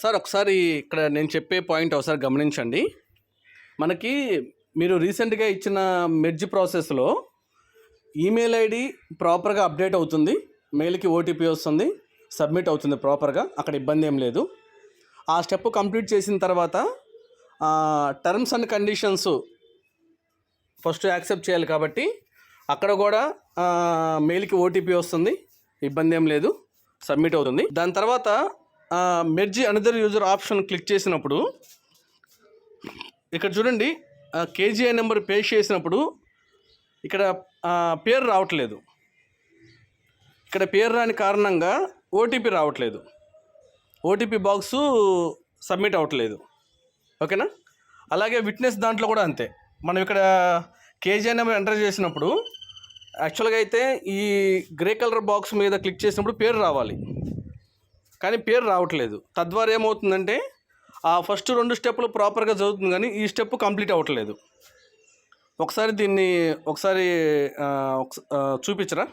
Sir ఒకసారి ఇక్కడ నేను చెప్పే పాయింట్ ఒకసారి గమనించండి. మనకి మీరు రీసెంట్గా ఇచ్చిన మెర్జ్ ప్రాసెస్లో ఈమెయిల్ ఐడి ప్రాపర్గా అప్డేట్ అవుతుంది. మెయిల్కి ఓటీపీ వస్తుంది. సబ్మిట్ అవుతుంది ప్రాపర్గా. అక్కడ ఇబ్బంది ఏం లేదు. ఆ స్టెప్ కంప్లీట్ చేసిన తర్వాత terms and conditions first accept చేయాలి కాబట్టి అక్కడ కూడా మెయిల్కి ఓటీపీ వస్తుంది. ఇబ్బంది ఏం లేదు. సబ్మిట్ అవుతుంది. దాని తర్వాత merge another user option click చేసినప్పుడు ఇక్కడ చూడండి కేజీఐ నెంబర్ పేస్ట్ చేసినప్పుడు ఇక్కడ పేరు రావట్లేదు. ఇక్కడ పేరు రాని కారణంగా ఓటీపీ రావట్లేదు. ఓటీపీ బాక్సు సబ్మిట్ అవ్వట్లేదు ఓకేనా అలాగే విట్నెస్ దాంట్లో కూడా అంతే. మనం ఇక్కడ కేజీఐ నెంబర్ ఎంటర్ చేసినప్పుడు యాక్చువల్గా అయితే ఈ గ్రే కలర్ బాక్స్ మీద క్లిక్ చేసినప్పుడు పేరు రావాలి. కానీ పేరు రావట్లేదు. తద్వారా ఏమవుతుందంటే ఆ ఫస్ట్ రెండు స్టెప్పులు ప్రాపర్గా చదువుతుంది కానీ ఈ స్టెప్ కంప్లీట్ అవ్వట్లేదు. ఒకసారి దీన్ని ఒకసారి చూపించరా?